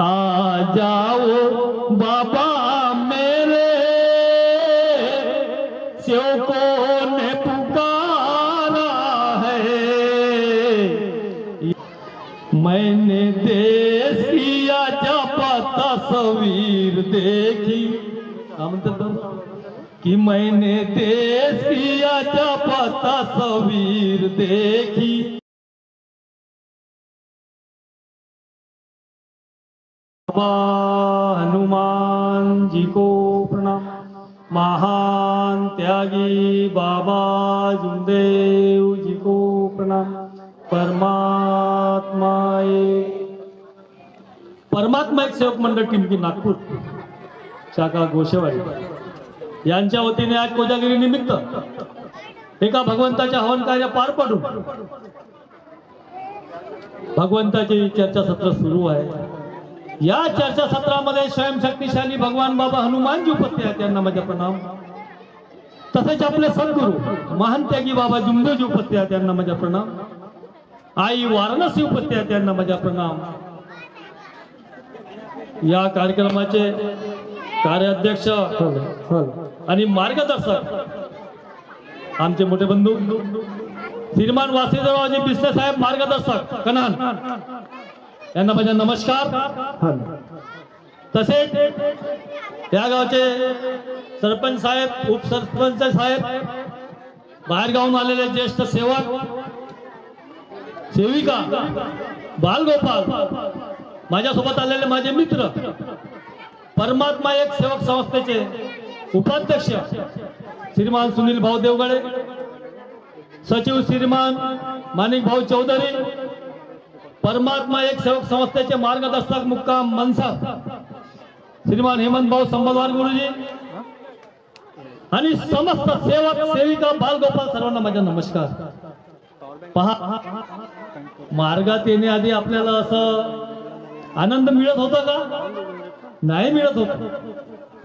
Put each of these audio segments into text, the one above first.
आ जाओ बाबा मेरे। सेवकों ने पुकारा है। मैंने देश किया जब तस्वीर देखी। बरं? कि मैंने देश किया जब तस्वीर देखी। महान त्यागी बाबा जुमदेव जी को प्रणाम. परमात्मा एक परमात्मा एक सेवक मंडळ टिमकी नागपूर. शाखा गोसेवाडी यांच्या वतीने आज कोजागिरी निमित्त एका भगवंताच्या हवन कार्य पार पडून भगवंताची चर्चासत्र सुरू आहे. या चर्चासत्रामध्ये स्वयंशक्तिशाली भगवान बाबा हनुमानजी उपस्थित आहेत त्यांना माझ्या प्रणाम. तसेच आपले सद्गुरू महान त्यागी बाबा जुमदेवजी उपस्थित आहेत त्यांना माझ्या प्रणाम. आई वाराणसी उपस्थित आहेत त्यांना माझ्या प्रणाम. या कार्यक्रमाचे कार्याध्यक्ष आणि मार्गदर्शक आमचे मोठे बंधू श्रीमान वासुदेवरावजी बिस्ते साहेब मार्गदर्शक कनान यांना माझा नमस्कार. तसेच या गावचे सरपंच साहेब उपसरपंच साहेब बाहेरगावून आलेले ज्येष्ठ सेवक सेविका बालगोपाल माझ्यासोबत आलेले माझे मित्र परमात्मा एक सेवक संस्थेचे उपाध्यक्ष श्रीमान सुनील भाऊ देवगडे सचिव श्रीमान माणिक भाऊ चौधरी परमात्मा एक सेवक संस्थेचे मार्गदर्शक मुक्काम मनसा. श्रीमान हेमंत भाऊ संबलवार गुरुजी. आणि समस्त सेवक सेविका बालगोपाल सर्वांना माझा नमस्कार. पहा मार्गात येण्याआधी आपल्याला असं आनंद मिळत होता का? नाही मिळत होत.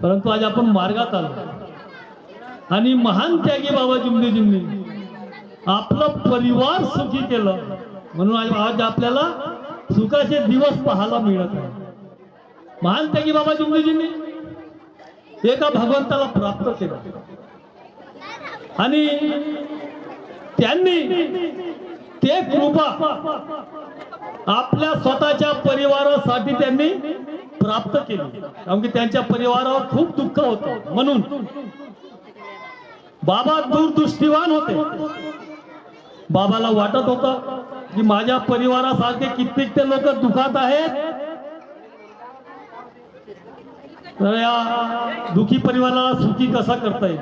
परंतु आज आपण मार्गात आलो. आणि महान त्यागी बाबा जुमदेजींनी आपलं परिवार सुखी केलं. म्हणून आज आपल्याला सुखाचे दिवस पाहायला मिळत आहे महान त्यागी बाबा जुमदेजींनी एका भगवंताला प्राप्त केलं. आणि त्यांनी ते कृपा आपल्या स्वतःच्या परिवारासाठी त्यांनी प्राप्त केली. कारण की त्यांच्या परिवारावर खूप दुःख होतं. म्हणून बाबा दूरदृष्टीवान होते. बाबाला वाटत होतं की माझ्या परिवारासारखे कित्येक ते लोक दुखात आहेत. तर या दुखी परिवाराला सुखी कसा करता येईल?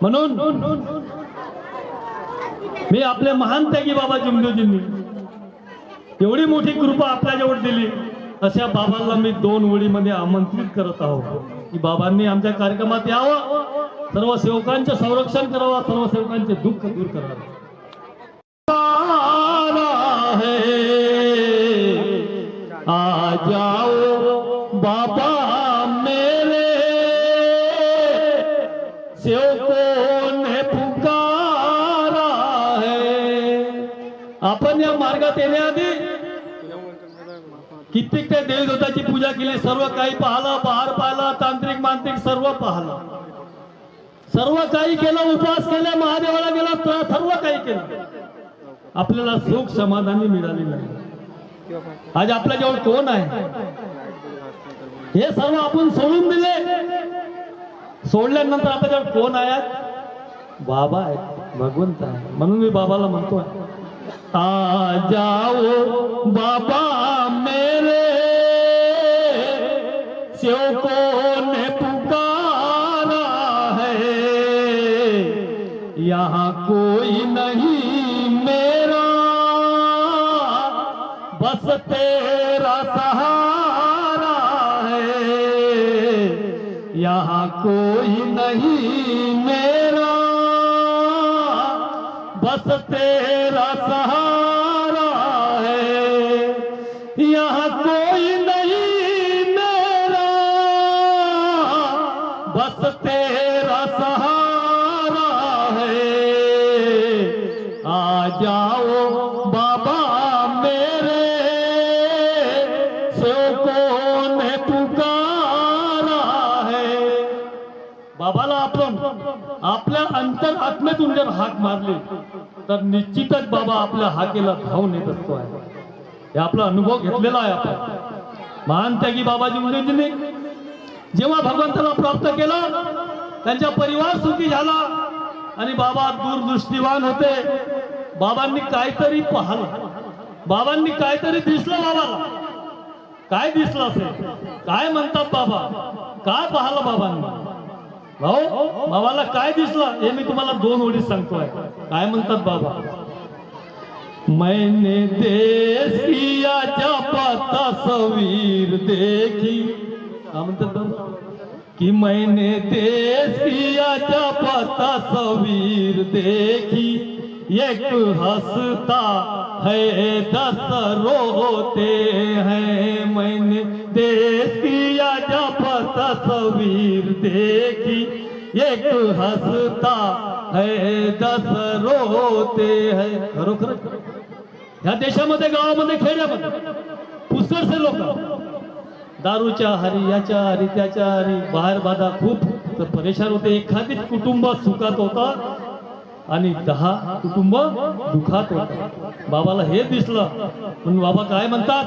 म्हणून मी आपले महान त्यागी बाबा जुमदेवजींनी एवढी मोठी कृपा आपल्याजवळ दिली. अशा बाबांना मी दोन ओळीमध्ये आमंत्रित करत आहोत. की बाबांनी आमच्या कार्यक्रमात यावं. सर्व सेवकांचे संरक्षण करावं सर्व सेवकांचे दुःख दूर करावं. आ जाओ बाबा मेरे। सेवकों ने पुकारा है। आपण या मार्गात येण्याआधी कित्येक त्या देवदूताची पूजा केली सर्व काही पाहला पार पाहिलं तांत्रिक सर्व पाहलं. सर्व काही केलं उपवास केले महादेवाला गेला सर्व काही केलं. आपल्याला सुख समाधानी मिळाली नाही. आज आपल्या आपल्याजवळ कोण आहे? हे सर्व आपण सोडून दिले. सोडल्यानंतर आता आपल्याजवळ कोण आहे? बाबा आहे भगवंत आहे. म्हणून मी बाबाला म्हणतोय आ जाओ बाबा मेरे सेवकों ने यहाँ कोई नहीं मेरा। बस तेरा सहारा है। यहाँ कोई नहीं मेरा। बस तेरा सहारा अंतर जर हाक मारली तर निश्चितच बाबा आपल्या हाकेला धावून येत असतो आहे. हे आपला अनुभव घेतलेला आहे आपण. महान त्यागी बाबाजी मुलींनी जेव्हा भगवंताला प्राप्त केलं त्यांचा परिवार सुखी झाला आणि बाबा दूरदृष्टीवान होते. बाबांनी काहीतरी पाहलं. बाबांनी काहीतरी दिसलं बाबाला. काय दिसलं असेल? काय म्हणतात बाबा? काय पाहिलं बाबांनी? बाबाला काय हे मी तुम्हाला दोन ओळीत सांगतोय. काय म्हणतात बाबा? मैंने देश किया जपा तस्वीर देखी. काय म्हणतात बाबा? कि मैंने देश किया जपा तस्वीर देखी. एक हंसता है, दस रोते हैं। मैंने देश जब तस्वीर देखी? एक हंसता है दस रोते है। खरोखर ह्या देशामध्ये गावामध्ये खेड्यामध्ये पुष्कळसे लोक दारूच्या हरी याच्या हरी त्याच्या हरी बाहेर बाधा खूप. तर परेशान होते. एखादी कुटुंब सुखात होता आणि दहा कुटुंब दुखात होता. बाबाला हे दिसलं. म्हणून बाबा काय म्हणतात?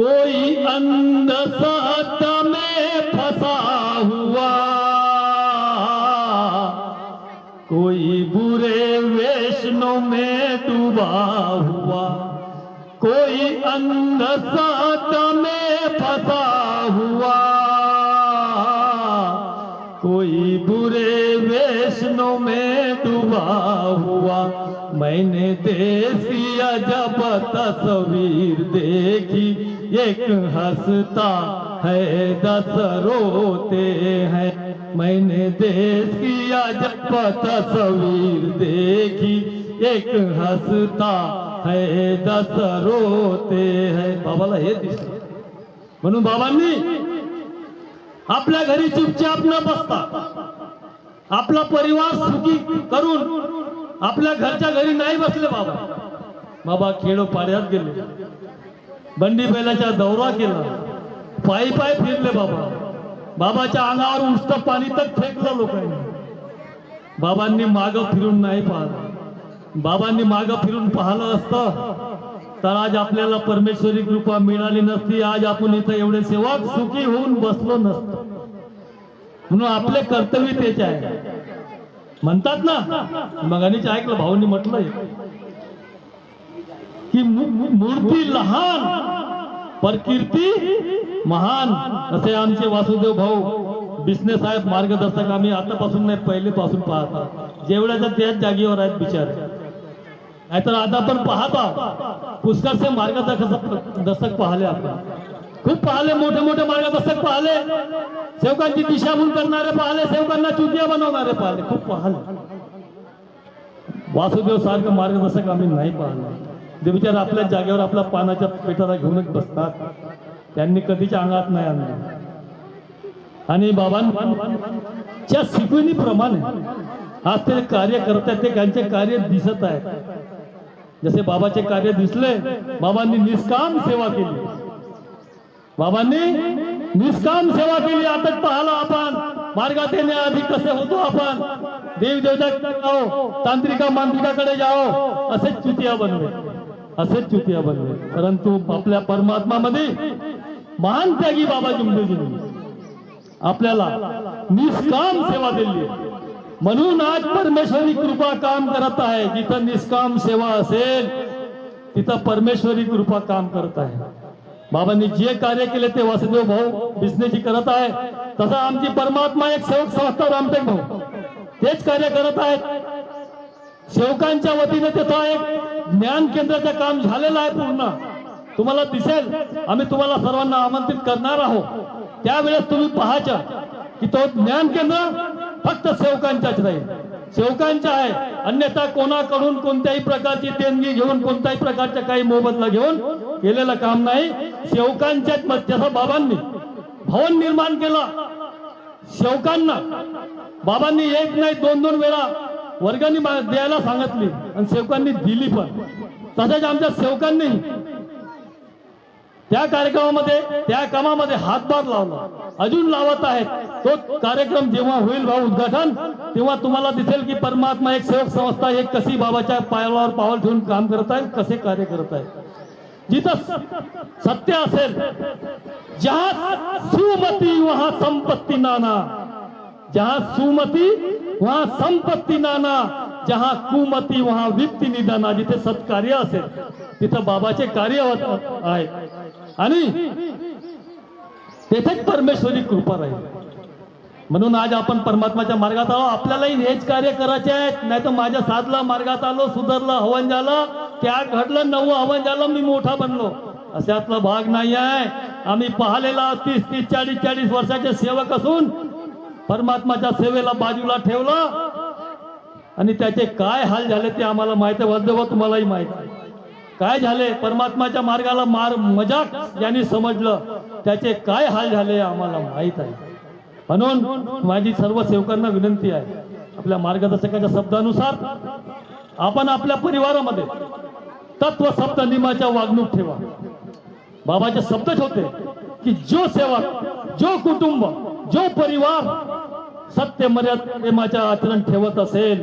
कोई अंध सात में फसा हुआ। कोई बुरे वैष्णव में डूबा हुआ। कोई अंध सात में फसा हुआ। कोई बुरे वैष्णव में डूबा हुआ। मैंने देश किया जब तस्वीर देखी। एक हंसता है दस रोते हैं। मैंने देश किया जब तस्वीर देखी। एक हंसता है दस रोते हैं। बाबाला हे दिसलं म्हणून बाबांनी आपल्या घरी चुपचाप न बसता आपला परिवार सुखी करून आपल्या घरच्या घरी नाही बसले बाबा. बाबा खेडोपाड्यात गेले. बंडी बैलाचा दौरा केला. पायी पायी फिरले बाबा. बाबाच्या अंगावर उष्ट पाणी तर फेकलं लोकांनी. बाबांनी माग फिरून नाही पाहिलं बाबांनी माग फिरून पाहिलं असतं. तर आज आपल्याला परमेश्वरी कृपा मिळाली नसती. आज आपण इथं एवढे सेवक सुखी होऊन बसलो नसतो. म्हणून आपले कर्तव्य तेच आहे. म्हणतात ना मगानीच ऐकलं भाऊनी म्हटलंय. की मूर्ती लहान पर कीर्ती महान असे आमचे वासुदेव भाऊ बिसने साहेब मार्गदर्शक आम्ही आतापासून नाही पहिलेपासून पाहता. जेवढ्याच्या त्याच जागेवर आहेत बिचार. नाहीतर आता पण पाहता. पुष्कळचे मार्गदर्शक दर्शक पाहिले आपण. खूप पाहिले मोठे मोठे मार्गदर्शक पाहिले. सेवकांची दिशाभूल करणारे पाहिले सेवकांना चुतिया बनवणारे पाहिले. खूप पाहले. वासुदेव सारखं मार्गदर्शक आम्ही नाही पाहिलं. ते बिचार आपल्या जागेवर आपल्या पानाच्या पेटाला घेऊनच बसतात. त्यांनी कधीच्या अंगात नाही आणलं. आणि बाबांच्या शिकवणीप्रमाणे आज ते कार्य करतात ते त्यांचे कार्य दिसत आहेत. जसे बाबाचे कार्य दिसले बाबांनी निष्काम सेवा केली. बाबांनी निष्काम सेवा केली. आता पाहला आपण. मार्गात येण्याआधी कसे होतो आपण? देवदेवता जाओ तांत्रिका मांत्रिकाकडे जाओ असेच चुतिया बनवे असेच चुतिया बनले. परंतु आपल्या परमात्मामध्ये महान त्यागी बाबा जिंदगीने आपल्याला निष्काम सेवा दिली. म्हणून आज परमेश्वरी कृपा काम करत आहे. जिथं निष्काम सेवा असेल तिथं परमेश्वरी कृपा काम करत आहे. बाबांनी जे कार्य केले ते वासुदेव भाऊ बिझनेसची करत आहे. तसा आमची परमात्मा एक सेवक संस्था रामटेक भाऊ. तेच कार्य करत आहेत. सेवकांच्या वतीने तिथं एक ज्ञान केंद्राचं काम झालेलं आहे पूर्ण. तुम्हाला दिसेल आम्ही तुम्हाला सर्वांना आमंत्रित करणार आहोत. त्यावेळेस तुम्ही पाहायचं की तो ज्ञान केंद्र फक्त सेवकांच्याच राहील सेवकांच्या आहे. अन्यथा कोणाकडून कोणत्याही प्रकारची देणगी घेऊन कोणत्याही प्रकारच्या काही मोबदला घेऊन केलेलं काम नाही. सेवकांच्याच मत जसं बाबांनी भवन निर्माण केला सेवकांना बाबांनी एक नाही दोन दोन वेळा वर्गांनी द्यायला सांगितली आणि सेवकांनी दिली पण. तसेच आमच्या सेवकांनी त्या कार्यक्रमामध्ये त्या कामामध्ये हातभार लावला. अजून लावत आहेत तो कार्यक्रम जेव्हा होईल भाऊ उद्घाटन तेव्हा तुम्हाला दिसेल की परमात्मा एक सेवक संस्था एक कशी बाबाच्या पायावर पावल ठेवून काम करत आहे कसे कार्य करत आहे. जिथं सत्य असेल जहा सुमती वहा संपत्ती नाना. जहा सुमती वहां संपत्ती नाना जहा कुमती वहा वित्ती निदाना जिथे सत्कार्य असेल तिथं बाबाचे कार्य होत आहे आणि तेथेच परमेश्वरी कृपा राहील म्हणून आज आपण परमात्माच्या मार्गात आलो हो, आपल्यालाही हेच कार्य करायचे आहेत नाही तर माझ्या साधला मार्गात आलो सुधरलं हवन झालं त्या घडलं नवं हवन झालं मी मोठा बनलो। अशातला भाग नाही आहे। आम्ही पाहिलेला तीस तीस चाळीस चाळीस वर्षाचे सेवक असून परमात्माच्या सेवेला बाजूला ठेवलं. आणि त्याचे काय हाल झाले ते आम्हाला माहिती आहे. वरदेवा तुम्हालाही माहीत आहे. काय झाले? परमात्माच्या मार्गाला मार मजाक यांनी समजलं त्याचे काय हाल झाले आम्हाला माहीत आहे. म्हणून माझी सर्व सेवकांना विनंती आहे आपल्या मार्गदर्शकाच्या शब्दानुसार आपण आपल्या परिवारामध्ये तत्व सप्त नियमाच्या वागणूक ठेवा. बाबाचे शब्दच होते की जो सेवक जो कुटुंब जो परिवार सत्य मर्यादा प्रेमाचा आचरण ठेवत असेल.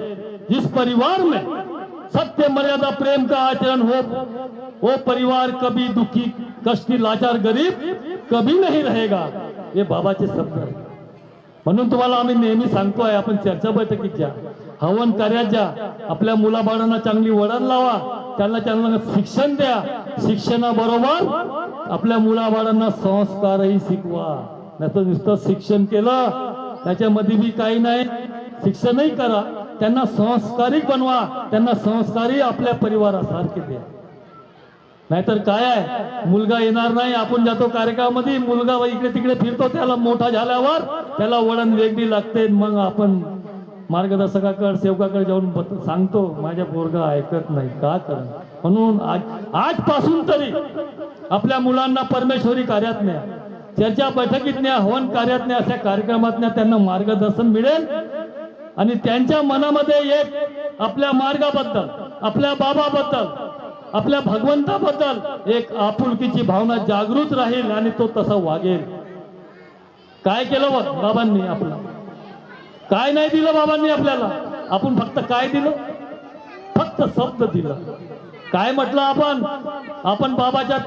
जिस परिवार में सत्य मर्यादा प्रेम का आचरण हो वो परिवार कभी दुखी कष्टी लाचार गरीब कभी नहीं रहेगा. हे बाबाचे शब्द आहे म्हणून तुम्हाला आम्ही नेहमी सांगतोय आपण चर्चा बैठकीत जा. हवन कार्यात जा. आपल्या मुलाबाळांना चांगली वळण लावा. त्यांना त्यांना शिक्षण द्या. शिक्षणाबरोबर आपल्या मुलाबाळांना संस्कारही शिकवा. नाही तर नुसतं शिक्षण केलं त्याच्यामध्ये बी काही नाही. शिक्षणही करा. त्यांना संस्कारिक बनवा. त्यांना संस्कारी आपल्या परिवारासारखे द्या. नाहीतर काय आहे? मुलगा येणार नाही. आपण जातो कार्यक्रमामध्ये. मुलगा इकडे तिकडे फिरतो. त्याला मोठा झाल्यावर त्याला वळण वेगळी लागते. मग आपण मार्गदर्शकाकडे सेवकाकडे जाऊन सांगतो माझ्या पोरगा ऐकत नाही. का कर म्हणून आज आजपासून तरी आपल्या मुलांना परमेश्वरी कार्यात नाही चर्चा बैठकीत हवन कार्यात अशा कार्यक्रमातल्या त्यांना मार्गदर्शन मिळेल. आणि त्यांच्या मनामध्ये एक आपल्या मार्गाबद्दल आपल्या बाबाबद्दल आपल्या भगवंताबद्दल एक आपुलकीची भावना जागृत राहील आणि तो तसा वागेल. काय केलं बघ बाबांनी आपला? काय नाही दिलं बाबांनी आपल्याला? आपण फक्त काय दिलं? फक्त शब्द दिलं. काय म्हटलं आपण? आपण बाबाच्या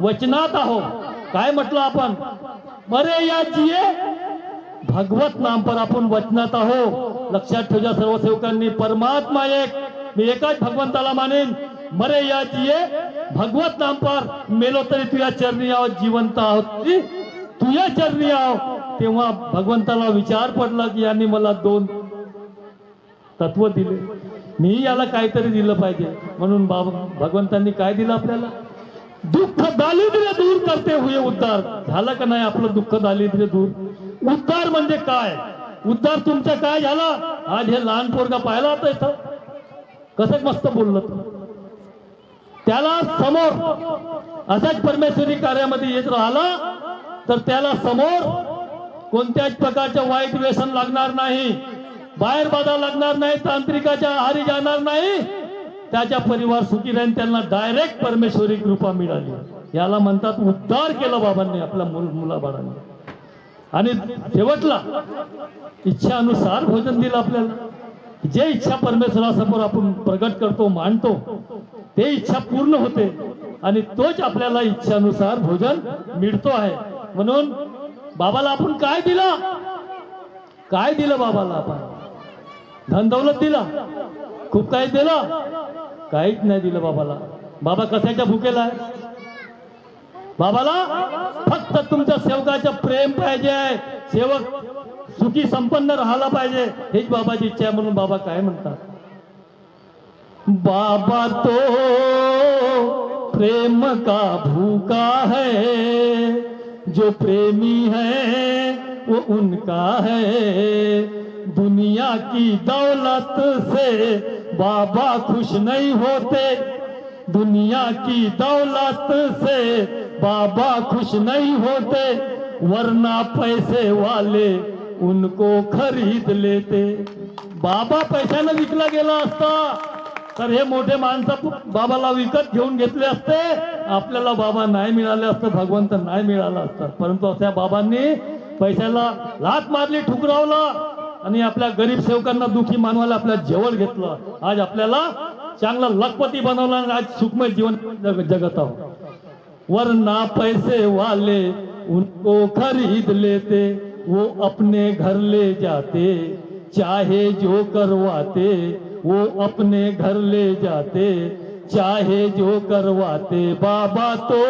वचनात आहोत. काय म्हटलं आपण? बरे या जिये भगवत नाम पर आपण वचनात आहो. लक्षात ठेवजा सर्व सेवकांनी परमात्मा एक. मी एकाच भगवंताला मानेन. मरे या जिये भगवत नाम पर. मेलो तरी तुझ्या चरणी आहो. जिवंत आहोत तुझ्या चरणी आहो. तेव्हा भगवंताला विचार पडला की यांनी मला दोन तत्व दिले. मी याला काहीतरी दिलं पाहिजे. म्हणून बाबा भगवंतांनी काय दिलं आपल्याला? दुःख दारिद्र्य दूर करते हुए उद्धार. झालं का नाही आपलं दुःख दारिद्र्य दूर? उद्धार म्हणजे काय? उद्धार तुमचा काय झाला? आज हे लहान पोरगा पाहिला होता इथं. कसं मस्त बोललं त्याला समोर असाच परमेश्वरी कार्यामध्ये येत राहिला तर त्याला समोर कोणत्याच प्रकारचं वाईट व्यसन लागणार नाही. बाहेर बाधा लागणार नाही तांत्रिकाच्या आहारी जाणार नाही. त्याच्या परिवार सुखी राहील त्यांना डायरेक्ट परमेश्वरी कृपा मिळाली. याला म्हणतात उद्धार केला बाबांनी आपल्या मुल मुलाबाळांनी. आणि शेवटला इच्छानुसार भोजन दिलं आपल्याला. जे इच्छा परमेश्वरासमोर आपण प्रगट करतो मांडतो ते इच्छा पूर्ण होते. आणि तोच आपल्याला इच्छानुसार भोजन मिळतो आहे. म्हणून बाबाला आपण काय दिलं? काय दिलं बाबाला आपण? धन दौलत दिला. खूप काही दिलं. काहीच नाही दिलं बाबाला. बाबा कशाच्या भुकेला बाबाला फक्त तुमच्या सेवकाचं प्रेम पाहिजे सेवक सुखी संपन्न राहायला पाहिजे. हेच बाबाची इच्छा आहे म्हणून बाबा काय म्हणतात? बाबा तो प्रेम का भूखा है? जो प्रेमी है, वो उनका है। दुनिया की दौलत से बाबा खुश नहीं होते। दुनिया की दौलत से बाबा खुश नहीं होते। वरना पैसे वाले उनको खरीद लेते। बाबा पैशानं विकला गेला असता तर हे मोठे माणसं बाबाला विकत घेऊन घेतले असते. आपल्याला बाबा नाही मिळाले असतं भगवंत नाही मिळाला असतं. परंतु त्या बाबांनी पैशाला लात मारली ठुकरावला. आणि गरीब सेवकांना दुखी मानवायला आपल्या जवळ घेतलं. आज आपल्याला चांगलं लखपती बनवलं आज सुखमय जीवन जगत आहोत. वरना पैसे वाले उनको खरीद लेते, वो अपने घर ले जाते. चाहे जो करवाते, वो अपने घर ले जाते. चाहे जो करवाते, बाबा तो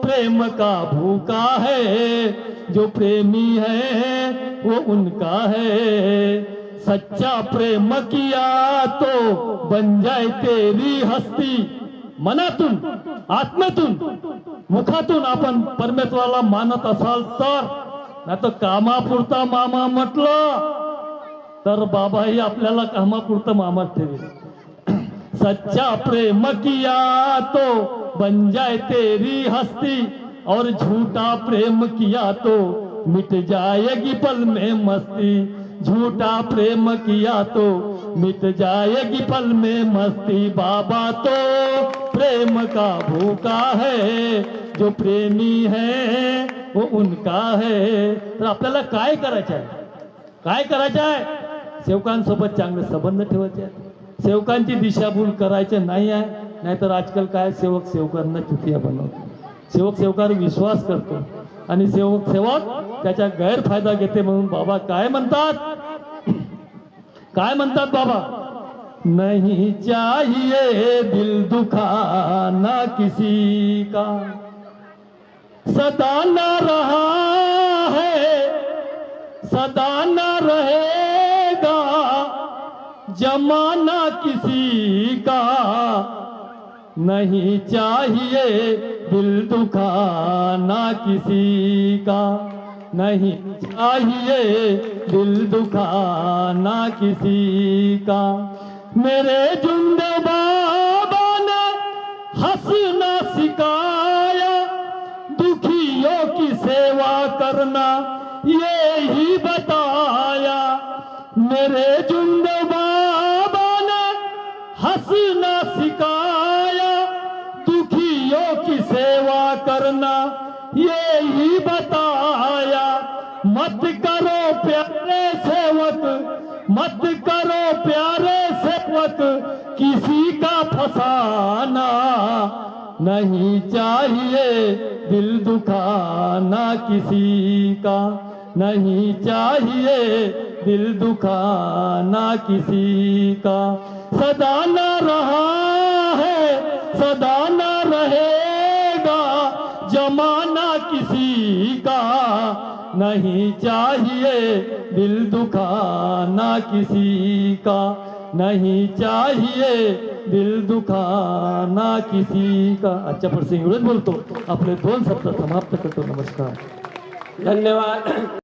प्रेम का भूखा है, जो प्रेमी है वो उनका है। सच्चा प्रेम किया तो बन जाए तेरी हस्ती। मनातून आत्म्यातून मुखातून आपण परमेश्वराला मानत असाल तर। नाही तर कामापुरता मामा म्हटलं, तर बाबाही आपल्याला कामापुरतं मामा ठेवेल. सच्चा प्रेम किया तो बन जाए तेरी हस्ती, और झूठा प्रेम किया तो मिट जाएगी पल में मस्ती। झूठा प्रेम किया तो मिट जाएगी पल में मस्ती। बाबा तो प्रेम का भूखा है जो प्रेमी है वो उनका है। तर आपल्याला काय करायचं आहे? काय करायचं आहे? सेवकांसोबत चांगले संबंध ठेवायचे आहेत. सेवकांची दिशाभूल करायचे नाही आहे. नाहीतर आजकाल काय? सेवक सेवकांना चुतिया बनवतो. सेवक सेवकावर विश्वास करतो. सेवक सेवक त्याचा गैरफायदा घेते बाबा काय काय बाबा? नहीं चाहिए दिल दुखाना किसी का। सदा न रहा है सदा न रहेगा, जमाना किसी का। नहीं चाहिए दिल दुखाना किसी का नहीं चाहिए। दिल दुखाना किसी का। मेरे जुंद नहीं चाहिए दिल दुखाना किसी का। नहीं चाहिए दिल दुखाना किसी का। सदा न रहा है, सदा न रहेगा जमाना किसी का। नहीं चाहिए दिल दुखाना किसी का। नहीं चाहिए दिल दुखाना किसी का। आजच्या प्रसंग एवढंच बोलतो आपले दोन शब्द समाप्त करतो नमस्कार। धन्यवाद।